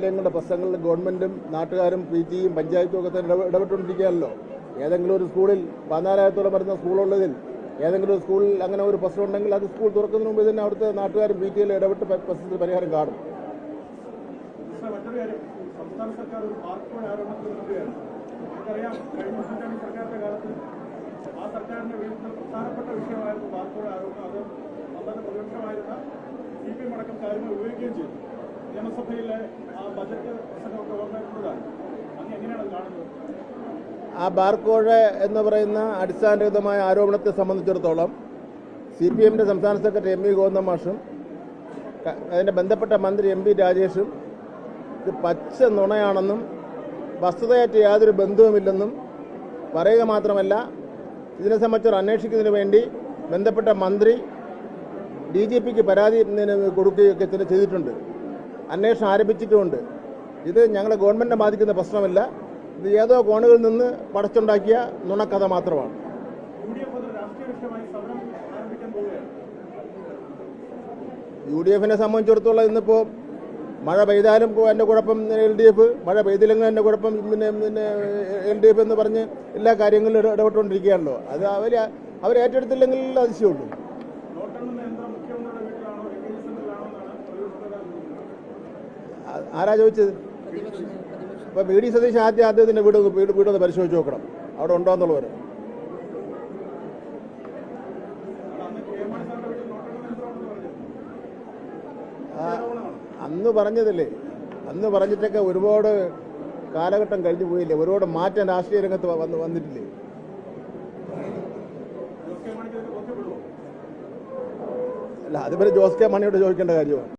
വിദ്യാലയങ്ങളുടെ പ്രശ്നങ്ങളിൽ ഗവൺമെന്റും നാട്ടുകാരും പി ടിയും പഞ്ചായത്തും ഒക്കെ തന്നെ ഇടപെട്ടുകൊണ്ടിരിക്കുകയാണല്ലോ. ഏതെങ്കിലും ഒരു സ്കൂളിൽ പതിനാലായിരത്തോളം വരുന്ന സ്കൂളുള്ളതിൽ ഏതെങ്കിലും ഒരു സ്കൂളിൽ അങ്ങനെ ഒരു പ്രശ്നം ഉണ്ടെങ്കിൽ അത് സ്കൂൾ തുറക്കുന്നതിന് മുമ്പ് തന്നെ അവിടുത്തെ നാട്ടുകാരും പി ടിയിൽ ഇടപെട്ട് പ്രശ്നത്തിന് പരിഹാരം കാണും. സംസ്ഥാന സർക്കാർ ഒരു പാർക്കോട് ആരോപണത്തിൽ നിൽക്കുകയാണ് നമുക്കറിയാം കഴിഞ്ഞ ഉമ്മൻചാണ്ടി സർക്കാരിന്റെ കാലത്ത്. ആ സർക്കാരിന്റെ വീട്ടിൽ പ്രധാനപ്പെട്ട വിഷയമായിരുന്നു പാർക്കോട് ആരോപണം. അത് അന്നത്തെ പ്രതിപക്ഷമായിരുന്ന സി പി എം അടക്കം കാര്യങ്ങൾ ഉപയോഗിക്കുകയും ചെയ്തു. നിയമസഭയിലെ എങ്ങനെയാണ് കാണുന്നത്? ആ ബാർക്കോഴ് എന്ന് പറയുന്ന അടിസ്ഥാനരഹിതമായ ആരോപണത്തെ സംബന്ധിച്ചിടത്തോളം സി പി എമ്മിന്റെ സംസ്ഥാന സെക്രട്ടറി എം വി ഗോവിന്ദ മാഷും അതിന്റെ ബന്ധപ്പെട്ട മന്ത്രി എം പി രാജേഷും ഇത് പച്ച നുണയാണെന്നും വസ്തുതയായിട്ട് യാതൊരു ബന്ധവുമില്ലെന്നും പറയുക മാത്രമല്ല ഇതിനെ സംബന്ധിച്ച് അന്വേഷിക്കുന്നതിന് വേണ്ടി ബന്ധപ്പെട്ട മന്ത്രി ഡി ജി പിക്ക് പരാതി കൊടുക്കുകയൊക്കെ ചെയ്തിട്ടുണ്ട്. അന്വേഷണം ആരംഭിച്ചിട്ടുമുണ്ട്. ഇത് ഞങ്ങളെ ഗവൺമെന്റിനെ ബാധിക്കുന്ന പ്രശ്നമല്ല. ഇത് ഏതോ കോണുകളിൽ നിന്ന് പടച്ചുണ്ടാക്കിയ നുണക്കഥ മാത്രമാണ്. യു ഡി എഫിനെ സംബന്ധിച്ചിടത്തോളം ഇന്നിപ്പോൾ മഴ പെയ്താലും എന്റെ എന്റെ കുഴപ്പം എൽ ഡി എഫ് മഴ പെയ്തില്ലെങ്കിൽ എന്റെ കുഴപ്പം പിന്നെ പിന്നെ എൽ ഡി എഫ് എന്ന് പറഞ്ഞ് എല്ലാ കാര്യങ്ങളിലും ഇട- ഇടപെട്ടുകൊണ്ടിരിക്കുകയാണല്ലോ. അത് അവർ അവർ ഏറ്റെടുത്തില്ലെങ്കിൽ അതിശയമുള്ളൂ. ആരാ ചോദിച്ചത്? ഇപ്പൊ ബി ഡി സതീശ് ആദ്യം അദ്ദേഹത്തിന്റെ വീട് വീട് വീടൊന്ന് പരിശോധിച്ച് നോക്കണം. അവിടെ ഉണ്ടോ എന്നുള്ളവർ അന്ന് പറഞ്ഞതല്ലേ? അന്ന് പറഞ്ഞിട്ടൊക്കെ ഒരുപാട് കാലഘട്ടം കഴിഞ്ഞു പോയില്ലേ? ഒരുപാട് മാറ്റം രാഷ്ട്രീയ രംഗത്ത് വ- വന്ന് വന്നിട്ടില്ലേ? അല്ല അത് പിന്നെ ജോസ് കെ മണിയോട് ചോദിക്കേണ്ട കാര്യമാണ്.